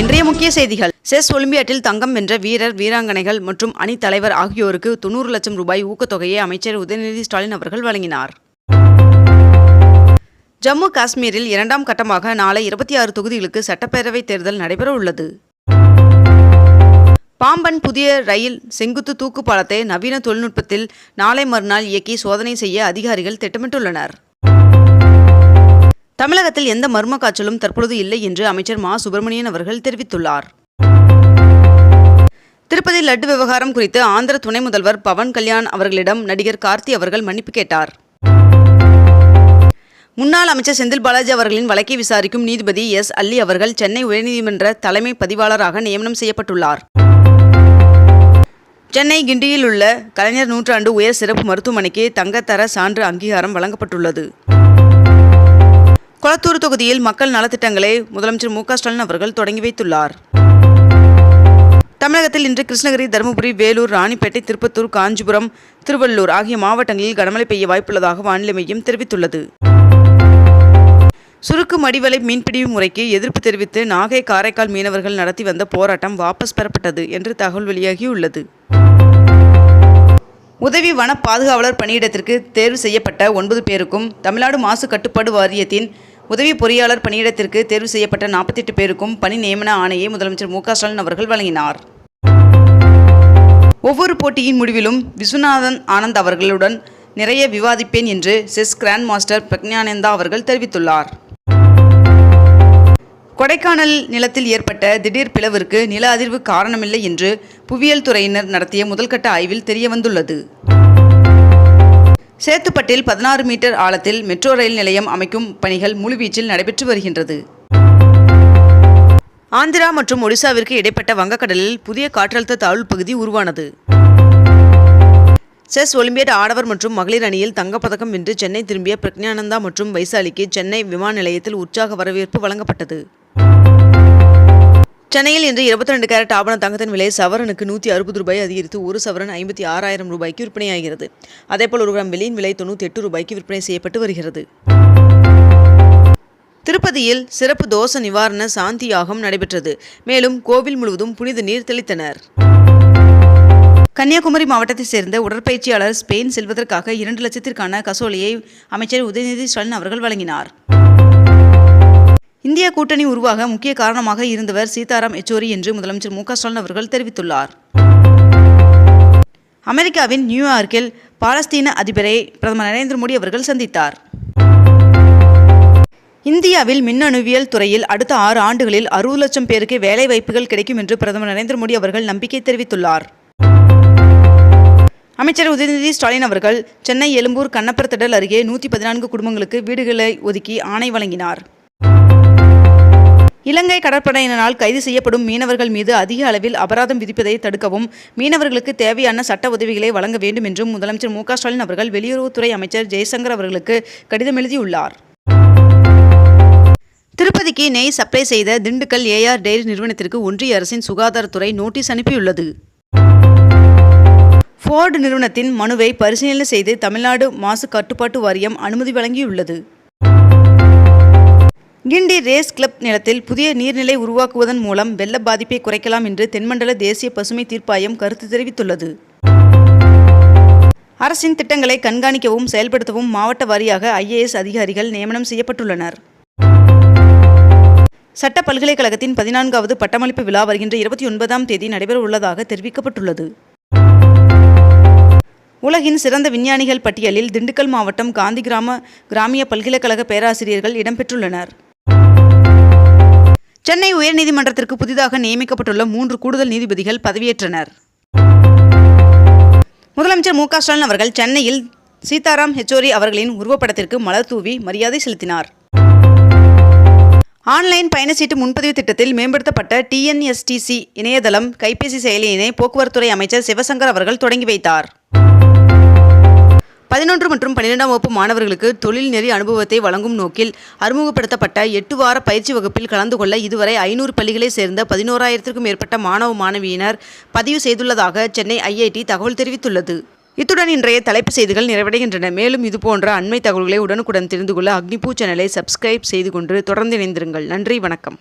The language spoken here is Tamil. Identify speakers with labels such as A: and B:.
A: இன்றைய முக்கிய செய்திகள். செஸ் ஒலிம்பியாட்டில் தங்கம் வென்ற வீரர் வீராங்கனைகள் மற்றும் அணி தலைவர் ஆகியோருக்கு தொண்ணூறு லட்சம் ரூபாய் ஊக்கத்தொகையை அமைச்சர் உதயநிதி ஸ்டாலின் அவர்கள் வழங்கினார். ஜம்மு காஷ்மீரில் இரண்டாம் கட்டமாக நாளை இருபத்தி ஆறு தொகுதிகளுக்கு சட்டப்பேரவைத் தேர்தல் நடைபெற உள்ளது. பாம்பன் புதிய ரயில் செங்குத்து தூக்கு பாலத்தை நவீன தொழில்நுட்பத்தில் நாளை மறுநாள் இயக்கி சோதனை செய்ய அதிகாரிகள் திட்டமிட்டுள்ளனர். தமிழகத்தில் எந்த மர்ம காய்ச்சலும் தற்பொழுது இல்லை என்று அமைச்சர் மா. சுப்பிரமணியன் அவர்கள் தெரிவித்துள்ளார். திருப்பதி லட்டு விவகாரம் குறித்து ஆந்திர துணை முதல்வர் பவன் கல்யாண் அவர்களிடம் நடிகர் கார்த்தி அவர்கள் மன்னிப்பு கேட்டார். முன்னாள் அமைச்சர் செந்தில் பாலாஜி அவர்களின் வழக்கை விசாரிக்கும் நீதிபதி எஸ். அல்லி அவர்கள் சென்னை உயர்நீதிமன்ற தலைமை பதிவாளராக நியமனம் செய்யப்பட்டுள்ளார். சென்னை கிண்டியில் உள்ள கலைஞர் நூற்றாண்டு உயர் சிறப்பு மருத்துவமனைக்கு தங்கத்தர சான்று அங்கீகாரம் வழங்கப்பட்டுள்ளது. கொளத்தூர் தொகுதியில் மக்கள் நலத்திட்டங்களை முதலமைச்சர் மு ஸ்டாலின் அவர்கள் தொடங்கி வைத்துள்ளார். தமிழகத்தில் இன்று கிருஷ்ணகிரி தருமபுரி வேலூர் ராணிப்பேட்டை திருப்பத்தூர் காஞ்சிபுரம் திருவள்ளூர் ஆகிய மாவட்டங்களில் கனமழை பெய்ய வாய்ப்புள்ளதாக வானிலை மையம் தெரிவித்துள்ளது. சுருக்கு மடிவலை மீன்பிடி முறைக்கு எதிர்ப்பு தெரிவித்து நாகை காரைக்கால் மீனவர்கள் நடத்தி வந்த போராட்டம் வாபஸ் பெறப்பட்டது என்று தகவல் வெளியாகியுள்ளது. உதவி வன பாதுகாவலர் பணியிடத்திற்கு தேர்வு செய்யப்பட்ட ஒன்பது பேருக்கும் தமிழ்நாடு மாசு கட்டுப்பாடு வாரியத்தின் உதவி பொறியாளர் பணியிடத்திற்கு தேர்வு செய்யப்பட்ட நாற்பத்தெட்டு பேருக்கும் பணி நியமன ஆணையை முதலமைச்சர் மு ஸ்டாலின் அவர்கள் வழங்கினார். ஒவ்வொரு போட்டியின் முடிவிலும் விஸ்வநாதன் ஆனந்த் அவர்களுடன் நிறைய விவாதிப்பேன் என்று செஸ் கிராண்ட் மாஸ்டர் பிரக்ஞானந்தா அவர்கள் தெரிவித்துள்ளார். கொடைக்கானல் நிலத்தில் ஏற்பட்ட திடீர் பிளவிற்கு நில அதிர்வு காரணமில்லை என்று புவியியல் துறையினர் நடத்திய முதல்கட்ட ஆய்வில் தெரியவந்துள்ளது. சேத்துப்பட்டில் பதினாறு மீட்டர் ஆழத்தில் மெட்ரோ ரயில் நிலையம் அமைக்கும் பணிகள் முழுவீச்சில் நடைபெற்று வருகின்றது. ஆந்திரா மற்றும் ஒடிசாவிற்கு இடைப்பட்ட வங்கக்கடலில் புதிய காற்றழுத்த தாழ்வு பகுதி உருவானது. செஸ் ஒலிம்பியட் ஆடவர் மற்றும் மகளிர் அணியில் தங்கப்பதக்கம் வென்று சென்னை திரும்பிய பிரக்ஞானந்தா மற்றும் வைசாலிக்கு சென்னை விமான நிலையத்தில் உற்சாக வரவேற்பு வழங்கப்பட்டது. சென்னையில் இன்று இருபத்தி ரெண்டு கேரட் ஆபண தங்கத்தின் விலை சவரனுக்கு நூற்றி அறுபது ரூபாய் அதிகரித்து ஒரு சவரன் ஐம்பத்தி ஆறாயிரம் ரூபாய்க்கு விற்பனையாகிறது. அதேபோல் ஒரு கிராம் வெள்ளியின் விலை தொண்ணூற்றி எட்டு ரூபாய்க்கு விற்பனை செய்யப்பட்டு வருகிறது. திருப்பதியில் சிறப்பு தோஷ நிவாரண சாந்தி யாகம் நடைபெற்றது. மேலும் கோவில் முழுவதும் புனித நீர் தெளித்தனர். கன்னியாகுமரி மாவட்டத்தைச் சேர்ந்த உடற்பயிற்சியாளர் ஸ்பெயின் செல்வதற்காக இரண்டு லட்சத்திற்கான கசோலையை அமைச்சர் உதயநிதி ஸ்டாலின் அவர்கள் வழங்கினார். இந்திய கூட்டணி உருவாக முக்கிய காரணமாக இருந்தவர் சீதாராம் யெச்சூரி என்று முதலமைச்சர் மு க ஸ்டாலின் அவர்கள் தெரிவித்துள்ளார். அமெரிக்காவின் நியூயார்க்கில் பாலஸ்தீன அதிபரை பிரதமர் நரேந்திர மோடி அவர்கள் சந்தித்தார். இந்தியாவில் மின்னணுவியல் துறையில் அடுத்த ஆறு ஆண்டுகளில் அறுபது லட்சம் பேருக்கு வேலை வாய்ப்புகள் கிடைக்கும் என்று பிரதமர் நரேந்திர மோடி அவர்கள் நம்பிக்கை தெரிவித்துள்ளார். அமைச்சர் உதயநிதி ஸ்டாலின் அவர்கள் சென்னை எழும்பூர் கண்ணப்பர் அருகே நூற்றி பதினான்கு குடும்பங்களுக்கு வீடுகளை ஒதுக்கி ஆணை வழங்கினார். இலங்கை கடற்படையினரால் கைது செய்யப்படும் மீனவர்கள் மீது அதிக அளவில் அபராதம் விதிப்பதை தடுக்கவும் மீனவர்களுக்கு தேவையான சட்ட உதவிகளை வழங்க வேண்டும் என்றும் முதலமைச்சர் மு ஸ்டாலின் அவர்கள் வெளியுறவுத்துறை அமைச்சர் ஜெய்சங்கர் அவர்களுக்கு கடிதம் எழுதியுள்ளார். திருப்பதிக்கு நெய் சப்ளை செய்த திண்டுக்கல் ஏஆர் டெய்ரி நிறுவனத்திற்கு ஒன்றிய அரசின் சுகாதாரத்துறை நோட்டீஸ் அனுப்பியுள்ளது. ஃபோர்டு நிறுவனத்தின் மனுவை பரிசீலனை செய்து தமிழ்நாடு மாசு கட்டுப்பாட்டு வாரியம் அனுமதி வழங்கியுள்ளது. கிண்டி ரேஸ் கிளப் நிலத்தில் புதிய நீர்நிலை உருவாக்குவதன் மூலம் வெள்ள பாதிப்பை குறைக்கலாம் என்று தென்மண்டல தேசிய பசுமை தீர்ப்பாயம் கருத்து தெரிவித்துள்ளது. அரசின் திட்டங்களை கண்காணிக்கவும் செயல்படுத்தவும் மாவட்ட வாரியாக ஐஏஎஸ் அதிகாரிகள் நியமனம் செய்யப்பட்டுள்ளனர். சட்ட பல்கலைக்கழகத்தின் பதினான்காவது பட்டமளிப்பு விழா வருகின்ற இருபத்தி ஒன்பதாம் தேதி நடைபெற உள்ளதாக தெரிவிக்கப்பட்டுள்ளது. உலகின் சிறந்த விஞ்ஞானிகள் பட்டியலில் திண்டுக்கல் மாவட்டம் காந்தி கிராம கிராமிய பல்கலைக்கழக பேராசிரியர்கள் இடம்பெற்றுள்ளனர். சென்னை உயர்நீதிமன்றத்திற்கு புதிதாக நியமிக்கப்பட்டுள்ள மூன்று கூடுதல் நீதிபதிகள் பதவியேற்றனர். முதலமைச்சர் மு ஸ்டாலின் அவர்கள் சென்னையில் சீதாராம் ஹெச்சோரி அவர்களின் உருவப்படத்திற்கு மலர் தூவி மரியாதை செலுத்தினார். ஆன்லைன் பயணச்சீட்டு முன்பதிவு திட்டத்தில் மேம்படுத்தப்பட்ட டிஎன்எஸ்டிசி இணையதளம் கைபேசி செயலியினை போக்குவரத்துறை அமைச்சர் சிவசங்கர் அவர்கள் தொடங்கி வைத்தார். பதினொன்று மற்றும் பன்னிரெண்டாம் வகுப்பு மாணவர்களுக்கு தொழில் நெறி அனுபவத்தை வழங்கும் நோக்கில் அறிமுகப்படுத்தப்பட்ட எட்டு வார பயிற்சி வகுப்பில் கலந்து கொள்ள இதுவரை ஐநூறு பள்ளிகளைச் சேர்ந்த பதினோராயிரத்திற்கும் மேற்பட்ட மாணவ மாணவியினர் பதிவு செய்துள்ளதாக சென்னை ஐஐடி தகவல் தெரிவித்துள்ளது. இத்துடன் இன்றைய தலைப்பு செய்திகள் நிறைவடைகின்றன. மேலும் இதுபோன்ற அண்மை தகவல்களை உடனுக்குடன் தெரிந்து கொள்ள அக்னிபூ சேனலை சப்ஸ்கிரைப் செய்து கொண்டு தொடர்ந்து இணைந்திருங்கள். நன்றி வணக்கம்.